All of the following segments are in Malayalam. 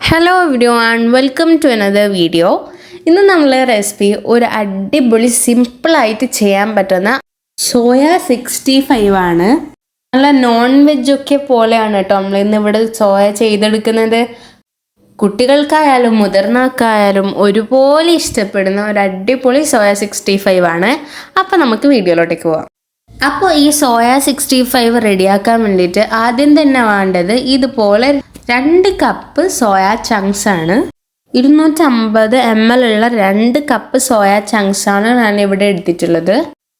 Hello video and welcome to another video ഇന്ന് നമ്മൾ റെസിപ്പി ഒരു അടിപൊളി സിമ്പിളായിട്ട് ചെയ്യാൻ പറ്റുന്ന സോയ സിക്സ്റ്റി ഫൈവ് ആണ്. നല്ല നോൺ വെജ് ഒക്കെ പോലെയാണ് കേട്ടോ നമ്മൾ ഇന്ന് ഇവിടെ സോയ ചെയ്തെടുക്കുന്നത്. കുട്ടികൾക്കായാലും മുതിർന്നവർക്കായാലും ഒരുപോലെ ഇഷ്ടപ്പെടുന്ന ഒരു അടിപൊളി സോയ സിക്സ്റ്റി ഫൈവ് ആണ്. അപ്പോൾ നമുക്ക് വീഡിയോയിലോട്ടേക്ക് പോവാം. അപ്പോൾ ഈ സോയ സിക്സ്റ്റി ഫൈവ് റെഡിയാക്കാൻ വേണ്ടിയിട്ട് ആദ്യം തന്നെ വേണ്ടത് ഇതുപോലെ രണ്ട് കപ്പ് സോയാ ചങ്ക്സ് ആണ്. ഇരുന്നൂറ്റമ്പത് എം എൽ ഉള്ള രണ്ട് കപ്പ് സോയാ ചങ്ക്സ് ആണ് ഞാൻ ഇവിടെ എടുത്തിട്ടുള്ളത്.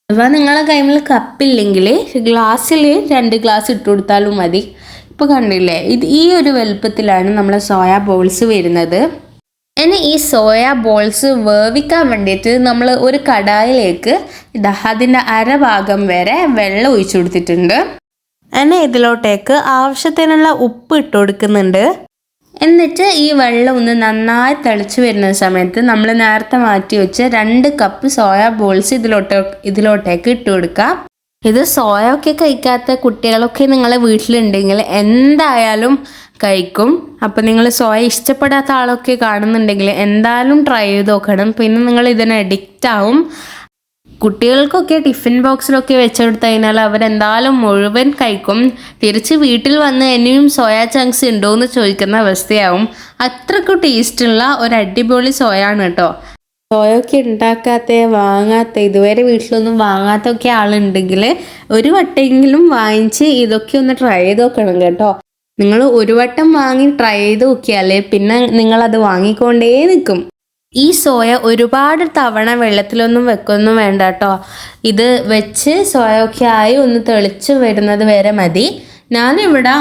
അപ്പോൾ നിങ്ങളെ കൈമിൽ കപ്പില്ലെങ്കിൽ ഗ്ലാസ്സിൽ രണ്ട് ഗ്ലാസ് ഇട്ട് കൊടുത്താലും മതി. ഇപ്പോൾ കണ്ടില്ലേ? ഇത് ഈ ഒരു വലുപ്പത്തിലാണ് നമ്മളെ സോയാ ബോൾസ് വരുന്നത്. ഇനി ഈ സോയാ ബോൾസ് വേവിക്കാൻ വേണ്ടിയിട്ട് നമ്മൾ ഒരു കടായിലേക്ക് ഇതാ അതിന്റെ അരഭാഗം വരെ വെള്ളം ഒഴിച്ചു കൊടുത്തിട്ടുണ്ട്. ഇനി ഇതിലോട്ടേക്ക് ആവശ്യത്തിനുള്ള ഉപ്പ് ഇട്ട് കൊടുക്കുന്നുണ്ട്. എന്നിട്ട് ഈ വെള്ളം ഒന്ന് നന്നായി തിളച്ചു വരുന്ന സമയത്ത് നമ്മൾ നേരത്തെ മാറ്റി വെച്ച് രണ്ട് കപ്പ് സോയ ബോൾസ് ഇതിലോട്ട് ഇതിലോട്ടേക്ക് ഇട്ട് കൊടുക്കാം. ഇത് സോയ ഒക്കെ കഴിക്കാത്ത കുട്ടികളൊക്കെ നിങ്ങളെ വീട്ടിലുണ്ടെങ്കിൽ എന്തായാലും കഴിക്കും. അപ്പം നിങ്ങൾ സോയ ഇഷ്ടപ്പെടാത്ത ആളൊക്കെ കാണുന്നുണ്ടെങ്കിൽ എന്തായാലും ട്രൈ ചെയ്ത് നോക്കണം. പിന്നെ നിങ്ങൾ ഇതിന് അഡിക്റ്റ് ആവും. കുട്ടികൾക്കൊക്കെ ടിഫിൻ ബോക്സിലൊക്കെ വെച്ചെടുത്ത് കഴിഞ്ഞാൽ അവരെന്തായാലും മുഴുവൻ കഴിക്കും. തിരിച്ച് വീട്ടിൽ വന്ന് ഇനിയും സോയ ചങ്ക്സ് ഉണ്ടോ എന്ന് ചോദിക്കുന്ന അവസ്ഥയാവും. അത്രക്കും ടേസ്റ്റുള്ള ഒരു അടിപൊളി സോയാണ് കേട്ടോ. സോയൊക്കെ ഉണ്ടാക്കാത്ത വാങ്ങാത്ത ഇതുവരെ വീട്ടിലൊന്നും വാങ്ങാത്തൊക്കെ ആളുണ്ടെങ്കിൽ ഒരു വട്ടമെങ്കിലും വാങ്ങിച്ച് ഇതൊക്കെ ഒന്ന് ട്രൈ ചെയ്ത് നോക്കണം കേട്ടോ. നിങ്ങൾ ഒരു വട്ടം വാങ്ങി ട്രൈ ചെയ്ത് നോക്കിയാൽ പിന്നെ നിങ്ങളത് വാങ്ങിക്കൊണ്ടേ നിൽക്കും. ഈ സോയ ഒരുപാട് തവണ വെള്ളത്തിലൊന്നും വെക്കൊന്നും വേണ്ട കേട്ടോ ഇത് വെച്ച് സോയ ഒക്കെ ആയി ഒന്ന് തെളിച്ച് വരുന്നത് വരെ മതി. ഞാനിവിടെ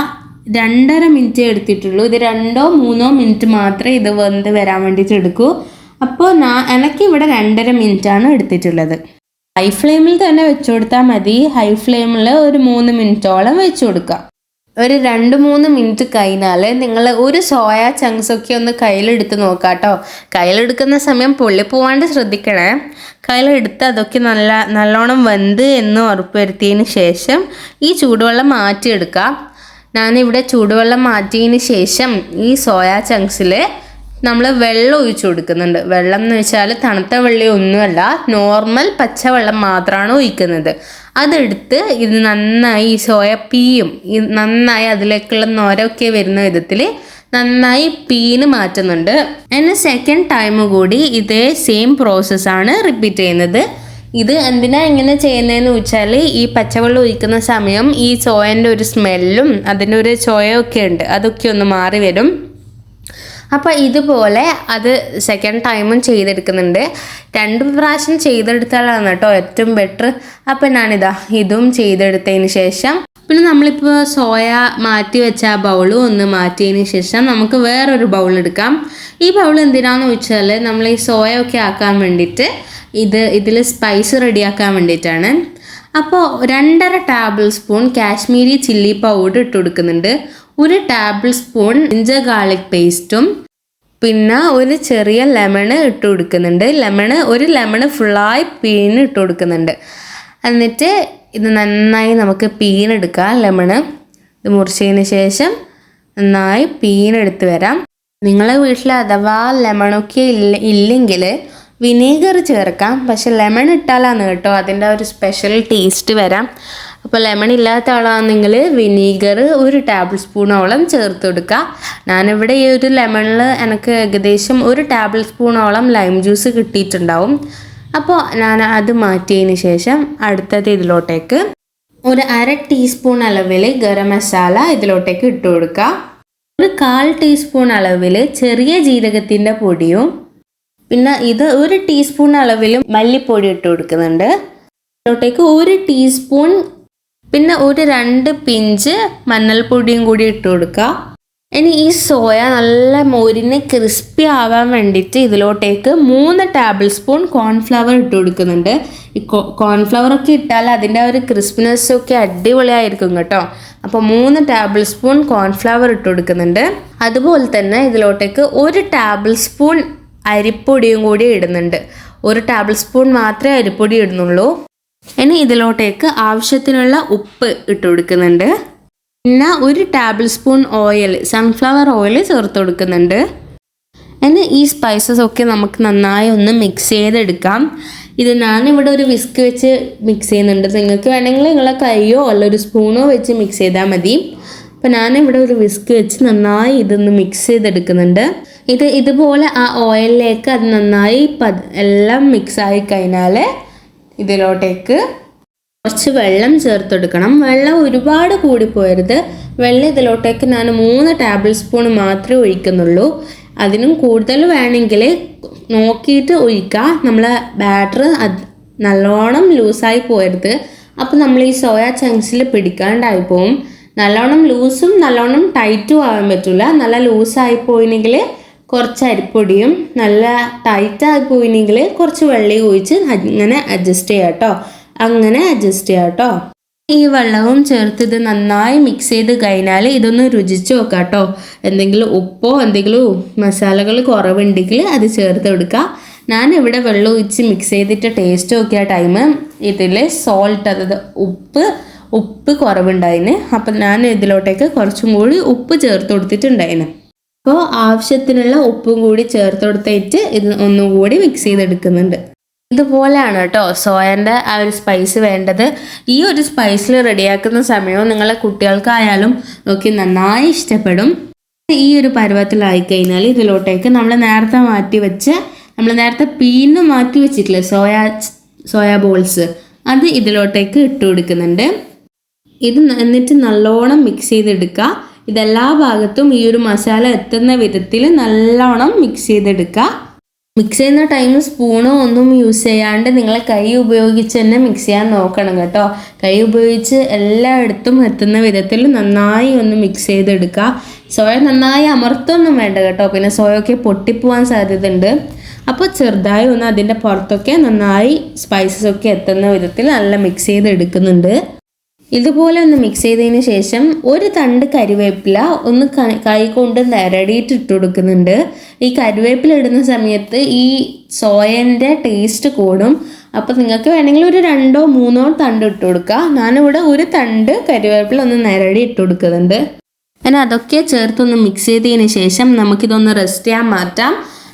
രണ്ടര മിനിറ്റ് എടുത്തിട്ടുള്ളൂ. ഇത് രണ്ടോ മൂന്നോ മിനിറ്റ് മാത്രമേ ഇത് വെന്ത് വരാൻ വേണ്ടിയിട്ട് എടുക്കൂ. അപ്പോൾ ഞാൻ എനിക്കിവിടെ രണ്ടര മിനിറ്റാണ് എടുത്തിട്ടുള്ളത്. ഹൈ ഫ്ലെയിമിൽ തന്നെ വെച്ചു കൊടുത്താൽ മതി. ഹൈ ഫ്ലെയിമിൽ ഒരു മൂന്ന് മിനിറ്റോളം വെച്ചു കൊടുക്കാം. ഒരു രണ്ട് മൂന്ന് മിനിറ്റ് കഴിഞ്ഞാൽ നിങ്ങൾ ഒരു സോയ ചങ്ക്സ് ഒക്കെ ഒന്ന് കയ്യിലെടുത്ത് നോക്കാം കേട്ടോ കയ്യിലെടുക്കുന്ന സമയം പൊള്ളിപ്പോവാണ്ട് ശ്രദ്ധിക്കണേ. കയ്യിലെടുത്ത് അതൊക്കെ നല്ല നല്ലോണം വെന്ത് എന്ന് ഉറപ്പുവരുത്തിയതിന് ശേഷം ഈ ചൂടുവെള്ളം മാറ്റിയെടുക്കാം. ഞാനിവിടെ ചൂടുവെള്ളം മാറ്റിയതിന് ശേഷം ഈ സോയ ചങ്ക്സിൽ നമ്മൾ വെള്ളം ഒഴിച്ചു കൊടുക്കുന്നുണ്ട്. വെള്ളം എന്ന് വെച്ചാൽ തണുത്ത വെള്ളം ഒന്നുമല്ല നോർമൽ പച്ചവെള്ളം മാത്രമാണ് ഒഴിക്കുന്നത്. അതെടുത്ത് ഇത് നന്നായി ഈ സോയ പീയും നന്നായി അതിലേക്കുള്ള നൊരൊക്കെ വരുന്ന വിധത്തിൽ നന്നായി പീന് മാറ്റുന്നുണ്ട്. എന്നെ സെക്കൻഡ് ടൈം കൂടി ഇതേ സെയിം പ്രോസസ്സാണ് റിപ്പീറ്റ് ചെയ്യുന്നത്. ഇത് എന്തിനാ ഇങ്ങനെ ചെയ്യുന്നതെന്ന് വെച്ചാൽ ഈ പച്ചവെള്ളം ഒഴിക്കുന്ന സമയം ഈ ചോയന്റെ ഒരു സ്മെല്ലും അതിന്റെ ഒരു ചോയൊക്കെ ഉണ്ട്. അതൊക്കെ ഒന്ന് മാറി വരും. അപ്പോൾ ഇതുപോലെ അത് സെക്കൻഡ് ടൈമും ചെയ്തെടുക്കുന്നുണ്ട്. രണ്ട് പ്രാവശ്യം ചെയ്തെടുത്താലാണ് കേട്ടോ ഏറ്റവും ബെറ്റർ അപ്പോൾ ഞാനിതാ ഇതും ചെയ്തെടുത്തതിന് ശേഷം പിന്നെ നമ്മളിപ്പോൾ സോയ മാറ്റി വെച്ച ആ ബൗളും ഒന്ന് മാറ്റിയതിന് ശേഷം നമുക്ക് വേറൊരു ബൗൾ എടുക്കാം. ഈ ബൗൾ എന്തിനാന്ന് വെച്ചാൽ നമ്മൾ ഈ സോയ ഒക്കെ ആക്കാൻ വേണ്ടിയിട്ട് ഇത് ഇതിൽ സ്പൈസ് റെഡിയാക്കാൻ വേണ്ടിയിട്ടാണ്. അപ്പോൾ രണ്ടര tablespoon Kashmiri chilli powder ഇട്ട് കൊടുക്കുന്നുണ്ട്. ഒരു ടേബിൾ സ്പൂൺ ഇഞ്ച ഗാർലിക് പേസ്റ്റും പിന്നെ ഒരു ചെറിയ ലെമണ് ഇട്ട് കൊടുക്കുന്നുണ്ട്. ലെമണ് ഒരു ലെമണ് ഫുള്ളായി പീന് ഇട്ട് കൊടുക്കുന്നുണ്ട്. എന്നിട്ട് ഇത് നന്നായി നമുക്ക് പീനെടുക്കാം ലെമണ് ഇത് മുറിച്ചതിന് ശേഷം നന്നായി പീനെടുത്ത് വരാം. നിങ്ങളെ വീട്ടിൽ അഥവാ ലെമണൊക്കെ ഇല്ല ഇല്ലെങ്കിൽ വിനീഗർ ചേർക്കാം. പക്ഷെ ലെമൺ ഇട്ടാലാണ് കേട്ടോ അതിന്റെ ഒരു സ്പെഷ്യൽ ടേസ്റ്റ് വരാം. അപ്പോൾ ലെമൺ ഇല്ലാത്ത ആളാണെങ്കിൽ വിനീഗർ ഒരു ടേബിൾ സ്പൂണോളം ചേർത്ത് കൊടുക്കുക ഞാനിവിടെ ഈ ഒരു ലെമണിൽ എനിക്ക് ഏകദേശം ഒരു ടേബിൾ സ്പൂണോളം ലൈം ജ്യൂസ് കിട്ടിയിട്ടുണ്ടാവും. അപ്പോൾ ഞാൻ അത് മാറ്റിയതിന് ശേഷം അടുത്തത് ഇതിലോട്ടേക്ക് ഒരു അര ടീസ്പൂൺ അളവിൽ ഗരം മസാല ഇതിലോട്ടേക്ക് ഇട്ട് കൊടുക്കുക ഒരു കാൽ ടീസ്പൂൺ അളവിൽ ചെറിയ ജീരകത്തിന്റെ പൊടിയും പിന്നെ ഇത് ഒരു ടീസ്പൂൺ അളവിലും മല്ലിപ്പൊടി ഇട്ട് കൊടുക്കുന്നുണ്ട്. ഇതിലോട്ടേക്ക് ഒരു ടീസ്പൂൺ പിന്നെ ഒരു രണ്ട് പിഞ്ച് മഞ്ഞൾപ്പൊടിയും കൂടി ഇട്ട് കൊടുക്കുക ഇനി ഈ സോയ നല്ല മോരിന് ക്രിസ്പി ആവാൻ വേണ്ടിയിട്ട് ഇതിലോട്ടേക്ക് മൂന്ന് ടേബിൾ സ്പൂൺ കോൺഫ്ലവർ ഇട്ട് കൊടുക്കുന്നുണ്ട്. ഈ കോൺഫ്ലവർ ഒക്കെ ഇട്ടാൽ അതിന്റെ ഒരു ക്രിസ്പിനെസ് ഒക്കെ അടിപൊളിയായിരിക്കും കേട്ടോ. അപ്പോൾ മൂന്ന് ടേബിൾ സ്പൂൺ കോൺഫ്ലവർ ഇട്ട് കൊടുക്കുന്നുണ്ട്. അതുപോലെ തന്നെ ഇതിലോട്ടേക്ക് ഒരു ടേബിൾ സ്പൂൺ അരിപ്പൊടിയും കൂടി ഇടുന്നുണ്ട്. ഒരു ടേബിൾ സ്പൂൺ മാത്രമേ അരിപ്പൊടി ഇടുന്നുള്ളൂ. ഇനി ഇതിലോട്ടേക്ക് ആവശ്യത്തിനുള്ള ഉപ്പ് ഇട്ട് കൊടുക്കുന്നുണ്ട്. പിന്നെ ഒരു tablespoon oil sunflower oil ചേർത്ത് കൊടുക്കുന്നുണ്ട്. ഇനി ഈ സ്പൈസസ് ഒക്കെ നമുക്ക് നന്നായി ഒന്ന് മിക്സ് ചെയ്തെടുക്കാം. ഇത് ഞാനിവിടെ ഒരു വിസ്ക് വെച്ച് മിക്സ് ചെയ്യുന്നുണ്ട്. നിങ്ങൾക്ക് വേണമെങ്കിൽ നിങ്ങളെ കൈയോ അല്ല ഒരു സ്പൂണോ വെച്ച് മിക്സ് ചെയ്താൽ മതി. അപ്പം ഞാനിവിടെ ഒരു വിസ്ക് വെച്ച് നന്നായി ഇതൊന്ന് മിക്സ് ചെയ്തെടുക്കുന്നുണ്ട്. ഇത് ഇതുപോലെ ആ ഓയിലിലേക്ക് അത് നന്നായി എല്ലാം മിക്സ് ആയി കഴിഞ്ഞാൽ ഇതിലോട്ടേക്ക് കുറച്ച് വെള്ളം ചേർത്തെടുക്കണം. വെള്ളം ഒരുപാട് കൂടി പോയരുത് വെള്ളം ഇതിലോട്ടേക്ക് ഞാൻ മൂന്ന് ടേബിൾ സ്പൂൺ മാത്രമേ ഒഴിക്കുന്നുള്ളൂ. അതിനും കൂടുതൽ വേണമെങ്കിൽ നോക്കിയിട്ട് ഒഴിക്കുക നമ്മളെ ബാറ്റർ അത് നല്ലോണം ലൂസായി പോയരുത്. അപ്പോൾ നമ്മൾ ഈ സോയാ ചങ്ക്സിൽ പിടിക്കാണ്ടായി പോവും. നല്ലോണം ലൂസും നല്ലോണം ടൈറ്റും ആവാൻ പറ്റില്ല നല്ല ലൂസായി പോയിനെങ്കിൽ കുറച്ച് അരിപ്പൊടിയും നല്ല ടൈറ്റ് ആയി പോയിനെങ്കിൽ കുറച്ച് വെള്ളം ഒഴിച്ച് അങ്ങനെ അഡ്ജസ്റ്റ് ചെയ്യാം കേട്ടോ അങ്ങനെ അഡ്ജസ്റ്റ് ചെയ്യാം കേട്ടോ ഈ വെള്ളവും ചേർത്ത് ഇത് നന്നായി മിക്സ് ചെയ്ത് കഴിഞ്ഞാൽ ഇതൊന്ന് രുചിച്ച് നോക്കാം കേട്ടോ എന്തെങ്കിലും ഉപ്പോ എന്തെങ്കിലും മസാലകൾ കുറവുണ്ടെങ്കിൽ അത് ചേർത്ത് കൊടുക്കുക ഞാൻ ഇവിടെ വെള്ളം ഒഴിച്ച് മിക്സ് ചെയ്തിട്ട് ടേസ്റ്റ് നോക്കിയ ടൈം ഇതിൽ സോൾട്ട് അതായത് ഉപ്പ് ഉപ്പ് കുറവുണ്ടായിന്. അപ്പം ഞാൻ ഇതിലോട്ടേക്ക് കുറച്ചും കൂടി ഉപ്പ് ചേർത്ത് കൊടുത്തിട്ടുണ്ടായിന്. അപ്പോൾ ആവശ്യത്തിനുള്ള ഉപ്പും കൂടി ചേർത്ത് കൊടുത്തിട്ട് ഇത് ഒന്നും കൂടി മിക്സ് ചെയ്തെടുക്കുന്നുണ്ട്. ഇതുപോലെയാണ് കേട്ടോ സോയന്റെ ആ ഒരു സ്പൈസ് വേണ്ടത്. ഈ ഒരു സ്പൈസിൽ റെഡിയാക്കുന്ന സമയവും നിങ്ങളെ കുട്ടികൾക്കായാലും നോക്കി നന്നായി ഇഷ്ടപ്പെടും. ഈ ഒരു പരുവത്തിലായി കഴിഞ്ഞാൽ ഇതിലോട്ടേക്ക് നമ്മൾ നേരത്തെ മാറ്റി വെച്ച് നമ്മൾ നേരത്തെ പീന്ന് മാറ്റി വെച്ചിട്ടില്ലേ സോയ സോയ ബോൾസ് അത് ഇതിലോട്ടേക്ക് ഇട്ട് കൊടുക്കുന്നുണ്ട് ഇത് എന്നിട്ട് നല്ലോണം മിക്സ് ചെയ്തെടുക്കുക. ഇതെല്ലാ ഭാഗത്തും ഈ ഒരു മസാല എത്തുന്ന വിധത്തിൽ നല്ലോണം മിക്സ് ചെയ്തെടുക്കുക. മിക്സ് ചെയ്യുന്ന ടൈം സ്പൂണോ ഒന്നും യൂസ് ചെയ്യാണ്ട് നിങ്ങൾ കൈ ഉപയോഗിച്ച് തന്നെ മിക്സ് ചെയ്യാൻ നോക്കണം കേട്ടോ. കൈ ഉപയോഗിച്ച് എല്ലായിടത്തും എത്തുന്ന വിധത്തിൽ നന്നായി ഒന്ന് മിക്സ് ചെയ്തെടുക്കുക. സോയ നന്നായി അമർത്തൊന്നും വേണ്ട കേട്ടോ. പിന്നെ സോയൊക്കെ പൊട്ടിപ്പോവാൻ സാധ്യതയുണ്ട്. അപ്പോൾ ചെറുതായി ഒന്ന് അതിന്റെ പുറത്തൊക്കെ നന്നായി സ്പൈസസ് ഒക്കെ എത്തുന്ന വിധത്തിൽ നല്ല മിക്സ് ചെയ്ത് എടുക്കുന്നുണ്ട് ഇതുപോലെ ഒന്ന് മിക്സ് ചെയ്തതിന് ശേഷം ഒരു തണ്ട് കരുവേപ്പില ഒന്ന് കൈകൊണ്ട് നിരടിയിട്ട് ഇട്ട് കൊടുക്കുന്നുണ്ട്. ഈ കരുവേപ്പില ഇടുന്ന സമയത്ത് ഈ സോയന്റെ ടേസ്റ്റ് കൂടും. അപ്പോൾ നിങ്ങൾക്ക് വേണമെങ്കിൽ ഒരു രണ്ടോ മൂന്നോ തണ്ട് ഇട്ട് കൊടുക്കുക ഞാനിവിടെ ഒരു തണ്ട് കരുവേപ്പില ഒന്ന് നിരടി ഇട്ട് കൊടുക്കുന്നുണ്ട്. ഞാൻ അതൊക്കെ ചേർത്തൊന്ന് മിക്സ് ചെയ്തതിന് ശേഷം നമുക്കിതൊന്ന് റെസ്റ്റ് ചെയ്യാൻ മാറ്റാം.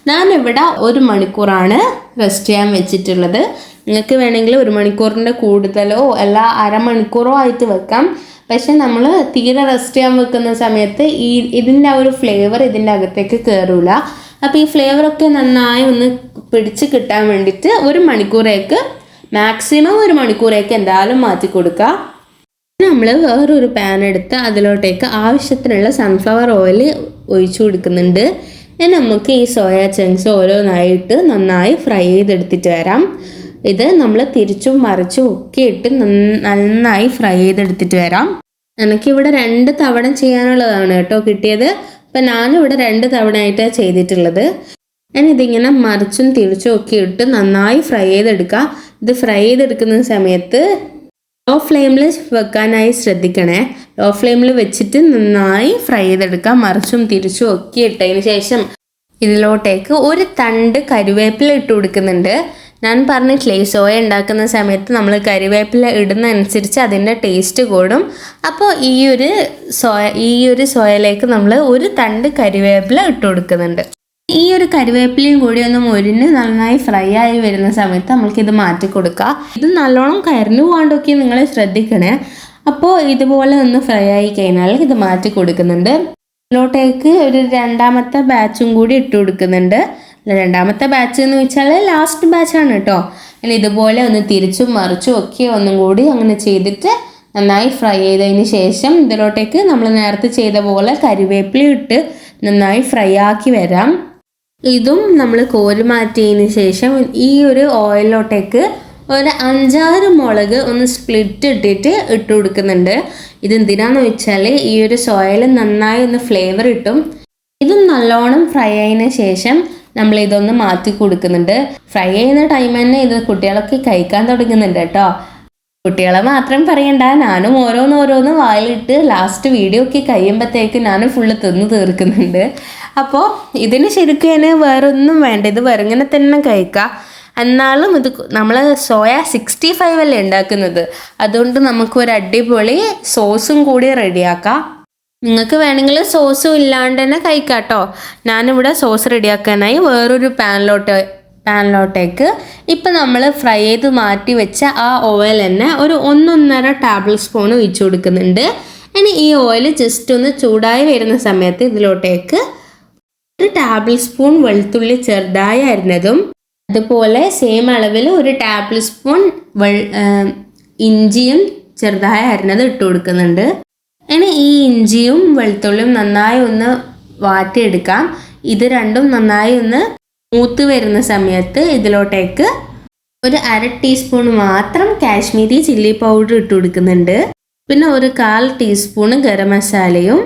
ഞാനിവിടെ ഒരു മണിക്കൂറാണ് റെസ്റ്റ് ചെയ്യാൻ വെച്ചിട്ടുള്ളത്. നിങ്ങൾക്ക് വേണമെങ്കിൽ ഒരു മണിക്കൂറിന്റെ കൂടുതലോ അല്ല അരമണിക്കൂറോ ആയിട്ട് വെക്കാം. പക്ഷെ നമ്മൾ തീരെ റെസ്റ്റ് ചെയ്യാൻ വെക്കുന്ന സമയത്ത് ഈ ഇതിന്റെ ആ ഒരു ഫ്ലേവർ ഇതിന്റെ അകത്തേക്ക് കയറൂല അപ്പോൾ ഈ ഫ്ലേവറൊക്കെ നന്നായി ഒന്ന് പിടിച്ച് കിട്ടാൻ വേണ്ടിയിട്ട് ഒരു മണിക്കൂറേക്ക് മാക്സിമം ഒരു മണിക്കൂറേക്ക് എന്തായാലും മാറ്റി കൊടുക്കുക. നമ്മൾ വേറൊരു പാൻ എടുത്ത് അതിലോട്ടേക്ക് ആവശ്യത്തിനുള്ള സൺഫ്ലവർ ഓയിൽ ഒഴിച്ചു കൊടുക്കുന്നുണ്ട്. നമുക്ക് ഈ സോയാ ചങ്ക്സ് ഓരോന്നായിട്ട് നന്നായി ഫ്രൈ ചെയ്തെടുത്തിട്ട് വരാം. ഇത് നമ്മൾ തിരിച്ചും മറിച്ചും ഒക്കെ ഇട്ട് നന്നായി ഫ്രൈ ചെയ്തെടുത്തിട്ട് വരാം. എനിക്കിവിടെ രണ്ട് തവണ ചെയ്യാനുള്ളതാണ് കേട്ടോ കിട്ടിയത്. അപ്പം ഞാനിവിടെ രണ്ട് തവണയായിട്ടാണ് ചെയ്തിട്ടുള്ളത്. ഞാൻ ഇതിങ്ങനെ മറിച്ചും തിരിച്ചും ഒക്കെ ഇട്ട് നന്നായി ഫ്രൈ ചെയ്തെടുക്കുക ഇത് ഫ്രൈ ചെയ്തെടുക്കുന്ന സമയത്ത് ലോ ഫ്ലെയിമിൽ വെക്കാനായി ശ്രദ്ധിക്കണേ. ലോ ഫ്ലെയിമിൽ വെച്ചിട്ട് നന്നായി ഫ്രൈ ചെയ്തെടുക്കാം. മറിച്ചും തിരിച്ചും ഒക്കെ ഇട്ടതിന് ശേഷം ഇതിലോട്ടേക്ക് ഒരു തണ്ട് കരുവേപ്പില ഇട്ട് കൊടുക്കുന്നുണ്ട്. ഞാൻ പറഞ്ഞിട്ടില്ലേ ഈ സോയ ഉണ്ടാക്കുന്ന സമയത്ത് നമ്മൾ കരിവേപ്പില ഇടുന്ന അനുസരിച്ച് അതിന്റെ ടേസ്റ്റ് കൂടും. അപ്പോൾ ഈ ഒരു സോയ ഈ ഒരു സോയയിലേക്ക് നമ്മൾ ഒരു തണ്ട് കരിവേപ്പില ഇട്ട് കൊടുക്കുന്നുണ്ട്. ഈ ഒരു കരിവേപ്പിലയും കൂടി ഒന്ന് മുരിഞ്ഞ് നന്നായി ഫ്രൈ ആയി വരുന്ന സമയത്ത് നമ്മൾക്കിത് മാറ്റി കൊടുക്കാം. ഇത് നല്ലോണം കരഞ്ഞു പോകാണ്ടൊക്കെ നിങ്ങൾ ശ്രദ്ധിക്കണേ. അപ്പോൾ ഇതുപോലെ ഒന്ന് ഫ്രൈ ആയി കഴിഞ്ഞാൽ ഇത് മാറ്റി കൊടുക്കുന്നുണ്ട്. ഇതിലോട്ടേക്ക് ഒരു രണ്ടാമത്തെ ബാച്ചും കൂടി ഇട്ട് കൊടുക്കുന്നുണ്ട്. രണ്ടാമത്തെ ബാച്ച് എന്ന് വെച്ചാൽ ലാസ്റ്റ് ബാച്ചാണ് കേട്ടോ ഇനി ഇതുപോലെ ഒന്ന് തിരിച്ചും മറിച്ചും ഒക്കെ ഒന്നും കൂടി അങ്ങനെ ചെയ്തിട്ട് നന്നായി ഫ്രൈ ചെയ്തതിന് ശേഷം ഇതിലോട്ടേക്ക് നമ്മൾ നേരത്തെ ചെയ്ത പോലെ കരിവേപ്പില ഇട്ട് നന്നായി ഫ്രൈ ആക്കി വരാം. ഇതും നമ്മൾ കോരി മാറ്റിയതിന് ശേഷം ഈ ഒരു ഓയിലോട്ടേക്ക് ഒരു അഞ്ചാറ് മുളക് ഒന്ന് സ്പ്ലിറ്റ് ഇട്ടിട്ട് ഇട്ട് കൊടുക്കുന്നുണ്ട്. ഇത് എന്തിനാന്ന് വെച്ചാൽ ഈ ഒരു സോയിൽ നന്നായി ഒന്ന് ഫ്ലേവർ കിട്ടും. ഇതും നല്ലോണം ഫ്രൈ ആയതിനു ശേഷം നമ്മൾ ഇതൊന്ന് മാറ്റി കൊടുക്കുന്നുണ്ട്. ഫ്രൈ ചെയ്യുന്ന ടൈം തന്നെ ഇത് കുട്ടികളൊക്കെ കഴിക്കാൻ തുടങ്ങുന്നുണ്ട് കേട്ടോ. കുട്ടികളെ മാത്രം പറയണ്ട ഞാനും ഓരോന്ന് ഓരോന്ന് വായിലിട്ട് ലാസ്റ്റ് വീഡിയോ ഒക്കെ കഴിയുമ്പോഴത്തേക്ക് ഞാനും ഫുള്ള് തിന്ന് തീർക്കുന്നുണ്ട്. അപ്പോൾ ഇതിന് ശരിക്കും ഞാൻ വേറൊന്നും വേണ്ട ഇത് വെറുങ്ങനെ തന്നെ കഴിക്കുക എന്നാലും ഇത് നമ്മൾ സോയ സിക്സ്റ്റി ഫൈവ് അല്ലേ ഉണ്ടാക്കുന്നത്. അതുകൊണ്ട് നമുക്ക് ഒരു അടിപൊളി സോസും കൂടി റെഡിയാക്കാം നിങ്ങൾക്ക് വേണമെങ്കിൽ സോസും ഇല്ലാണ്ട് തന്നെ കഴിക്കാട്ടോ. ഞാനിവിടെ സോസ് റെഡിയാക്കാനായി വേറൊരു പാനിലോട്ട് പാനിലോട്ടേക്ക് ഇപ്പം നമ്മൾ ഫ്രൈ ചെയ്ത് മാറ്റി വെച്ച ആ ഓയിൽ തന്നെ ഒരു ഒന്നൊന്നര ടേബിൾ സ്പൂൺ ഒഴിച്ചു കൊടുക്കുന്നുണ്ട്. ഇനി ഈ ഓയിൽ ജസ്റ്റ് ഒന്ന് ചൂടായി വരുന്ന സമയത്ത് ഇതിലോട്ടേക്ക് ഒരു ടേബിൾ സ്പൂൺ വെളുത്തുള്ളി ചെറുതായി അരിഞ്ഞതും അതുപോലെ സെയിം അളവിൽ ഒരു ടേബിൾ സ്പൂൺ ഇഞ്ചിയും ചെറുതായി അരിഞ്ഞത് ഇട്ട് കൊടുക്കുന്നുണ്ട്. ഇനി ഈ ഇഞ്ചിയും വെളുത്തുള്ളിയും നന്നായി ഒന്ന് വാട്ടിയെടുക്കാം ഇത് രണ്ടും നന്നായി ഒന്ന് മൂത്ത് വരുന്ന സമയത്ത് ഇതിലോട്ടേക്ക് ഒരു അര ടീസ്പൂൺ മാത്രം കാശ്മീരി ചില്ലി പൗഡർ ഇട്ട് കൊടുക്കുന്നുണ്ട്. പിന്നെ ഒരു കാൽ ടീസ്പൂൺ ഗരം മസാലയും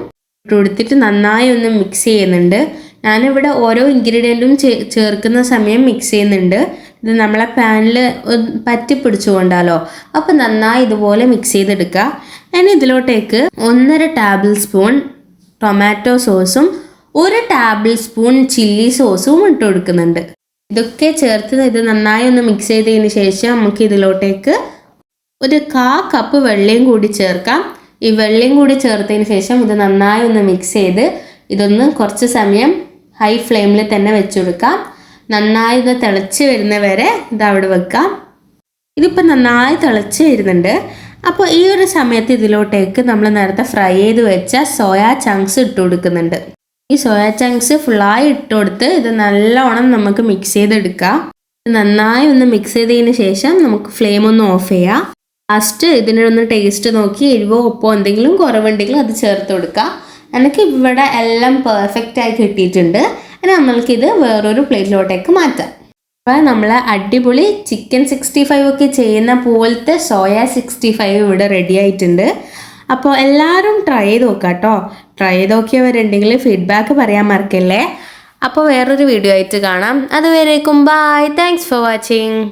ഇട്ട് കൊടുത്തിട്ട് നന്നായി ഒന്ന് മിക്സ് ചെയ്യുന്നുണ്ട്. ഞാനിവിടെ ഓരോ ഇൻഗ്രീഡിയന്റും ചേർക്കുന്ന സമയം മിക്സ് ചെയ്യുന്നുണ്ട്. ഇത് നമ്മളെ പാനിൽ പറ്റി പിടിച്ചുകൊണ്ടാലോ അപ്പോൾ നന്നായി ഇതുപോലെ മിക്സ് ചെയ്തെടുക്കുക ഞാൻ ഇതിലോട്ടേക്ക് ഒന്നര ടേബിൾ സ്പൂൺ ടൊമാറ്റോ സോസും ഒരു ടേബിൾ സ്പൂൺ ചില്ലി സോസും ഇട്ട് കൊടുക്കുന്നുണ്ട്. ഇതൊക്കെ ചേർത്ത് ഇത് നന്നായി ഒന്ന് മിക്സ് ചെയ്തതിന് ശേഷം നമുക്ക് ഇതിലോട്ടേക്ക് ഒരു കാ കപ്പ് വെള്ളയും കൂടി ചേർക്കാം. ഈ വെള്ളയും കൂടി ചേർത്തതിന് ശേഷം ഇത് നന്നായി ഒന്ന് മിക്സ് ചെയ്ത് ഇതൊന്ന് കുറച്ച് സമയം ഹൈ ഫ്ലെയിമിൽ തന്നെ വെച്ച് കൊടുക്കാം. നന്നായി ഇത് തിളച്ച് വരുന്ന വരെ ഇത് അവിടെ വെക്കാം. ഇതിപ്പോൾ നന്നായി തിളച്ച് വരുന്നുണ്ട്. അപ്പോൾ ഈ ഒരു സമയത്ത് ഇതിലോട്ടേക്ക് നമ്മൾ നേരത്തെ ഫ്രൈ ചെയ്ത് വെച്ച സോയാ ചങ്ക്സ് ഇട്ട് കൊടുക്കുന്നുണ്ട്. ഈ സോയാ ചങ്ക്സ് ഫുള്ളായി ഇട്ട് കൊടുത്ത് ഇത് നല്ലോണം നമുക്ക് മിക്സ് ചെയ്തെടുക്കാം. നന്നായി ഒന്ന് മിക്സ് ചെയ്തതിന് ശേഷം നമുക്ക് ഫ്ലെയിം ഒന്ന് ഓഫ് ചെയ്യാം. ലാസ്റ്റ് ഇതിനൊന്ന് ടേസ്റ്റ് നോക്കി എരിവോ ഉപ്പോ എന്തെങ്കിലും കുറവുണ്ടെങ്കിൽ അത് ചേർത്ത് കൊടുക്കുക എനിക്ക് ഇവിടെ എല്ലാം പെർഫെക്റ്റ് ആയി കിട്ടിയിട്ടുണ്ട്. ഇനി നമ്മൾക്കിത് വേറൊരു പ്ലേറ്റിലോട്ടേക്ക് മാറ്റാം. അപ്പോൾ നമ്മൾ അടിപൊളി ചിക്കൻ സിക്സ്റ്റി ഫൈവ് ഒക്കെ ചെയ്യുന്ന പോലത്തെ സോയ സിക്സ്റ്റി ഫൈവ് ഇവിടെ റെഡി ആയിട്ടുണ്ട്. അപ്പോൾ എല്ലാവരും ട്രൈ ചെയ്ത് നോക്കാം കേട്ടോ. ട്രൈ ചെയ്ത് നോക്കിയവരുണ്ടെങ്കിൽ ഫീഡ്ബാക്ക് പറയാൻ മറക്കല്ലേ. അപ്പോൾ വേറൊരു വീഡിയോ ആയിട്ട് കാണാം. അതുവരേക്കും ബായ് താങ്ക്സ് ഫോർ വാച്ചിങ്